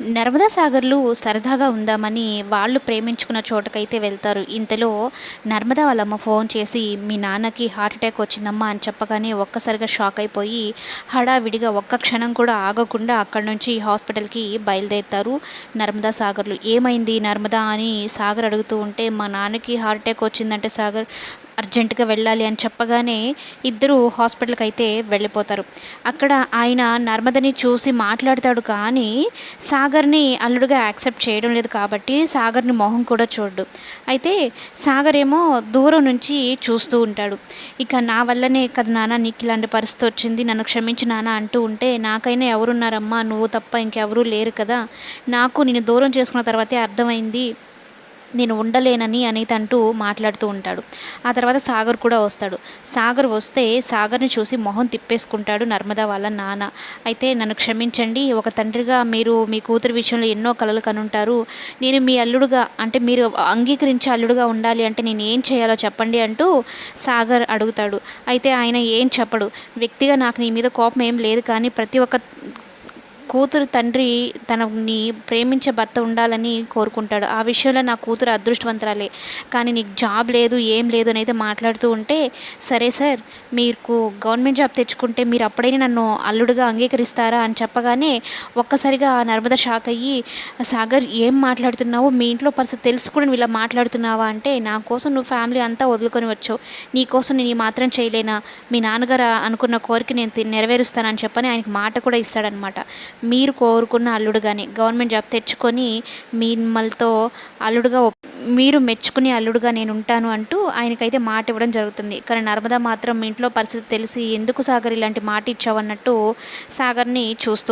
నర్మదా సాగర్లు సరదాగా ఉందామని వాళ్ళు ప్రేమించుకున్న చోటకైతే వెళ్తారు. ఇంతలో నర్మదా వాళ్ళమ్మ ఫోన్ చేసి మీ నాన్నకి హార్ట్ అటాక్ వచ్చిందమ్మా అని చెప్పగానే ఒక్కసారిగా షాక్ అయిపోయి హడావిడిగా ఒక్క క్షణం కూడా ఆగకుండా అక్కడి నుంచి హాస్పిటల్కి బయలుదేరుతారు నర్మదా సాగర్లు. ఏమైంది నర్మదా అని సాగర్ అడుగుతూ ఉంటే మా నాన్నకి హార్ట్ అటాక్ వచ్చిందంటే సాగర్ అర్జెంటుగా వెళ్ళాలి అని చెప్పగానే ఇద్దరు హాస్పిటల్కి అయితే వెళ్ళిపోతారు. అక్కడ ఆయన నర్మదని చూసి మాట్లాడతాడు కానీ సాగర్ని అల్లుడుగా యాక్సెప్ట్ చేయడం లేదు కాబట్టి సాగర్ని మొహం కూడా చూడ్డు. అయితే సాగర్ ఏమో దూరం నుంచి చూస్తూ ఉంటాడు. ఇక నా వల్లనే కదా నాన్న నీకు ఇలాంటి పరిస్థితి వచ్చింది నన్ను క్షమించి నాన్న అంటూ ఉంటే నాకైనా ఎవరున్నారమ్మా నువ్వు తప్ప ఇంకెవరూ లేరు కదా నాకు నేను దూరం చేసుకున్న తర్వాతే అర్థమైంది నేను ఉండలేనని అనేది అంటూ మాట్లాడుతూ ఉంటాడు. ఆ తర్వాత సాగర్ కూడా వస్తాడు. సాగర్ వస్తే సాగర్ని చూసి మొహం తిప్పేసుకుంటాడు నర్మదా వాళ్ళ నాన్న. అయితే నన్ను క్షమించండి ఒక తండ్రిగా మీరు మీ కూతురు విషయంలో ఎన్నో కలలు కనుంటారు. నేను మీ అల్లుడుగా అంటే మీరు అంగీకరించే అల్లుడుగా ఉండాలి అంటే నేను ఏం చేయాలో చెప్పండి అంటూ సాగర్ అడుగుతాడు. అయితే ఆయన ఏం చెప్పడు. వ్యక్తిగా నాకు నీ మీద కోపం ఏం లేదు కానీ ప్రతి ఒక్క కూతురు తండ్రి తనని ప్రేమించే భర్త ఉండాలని కోరుకుంటాడు. ఆ విషయంలో నా కూతురు అదృష్టవంతురాలే. కానీ నీకు జాబ్ లేదు ఏం లేదు అని అయితే మాట్లాడుతూ ఉంటే సరే సార్ మీకు గవర్నమెంట్ జాబ్ తెచ్చుకుంటే మీరు అప్పుడైనా నన్ను అల్లుడుగా అంగీకరిస్తారా అని చెప్పగానే ఒక్కసారిగా నర్మద షాక్ అయ్యి సాగర్ ఏం మాట్లాడుతున్నావు? మీ ఇంట్లో పరిస్థితి తెలుసుకుని ఇలా మాట్లాడుతున్నావా అంటే నా కోసం నువ్వు ఫ్యామిలీ అంతా వదులుకొని వచ్చావు. నీ కోసం నేను మాత్రం చేయలేనా? మీ నాన్నగారు అనుకున్న కోరిక నేను నెరవేరుస్తానని చెప్పని ఆయనకి మాట కూడా ఇస్తాడనమాట మీరు కోరుకున్న అల్లుడుగానే గవర్నమెంట్ జాబ్ తెచ్చుకొని మిమ్మల్తో అల్లుడుగా మీరు మెచ్చుకునే అల్లుడుగా నేను ఉంటాను అంటూ ఆయనకైతే మాట ఇవ్వడం జరుగుతుంది. కానీ నర్మదా మాత్రం మీ ఇంట్లో పరిస్థితి తెలిసి ఎందుకు సాగర్ ఇలాంటి మాట ఇచ్చావన్నట్టు సాగర్ని చూస్తూ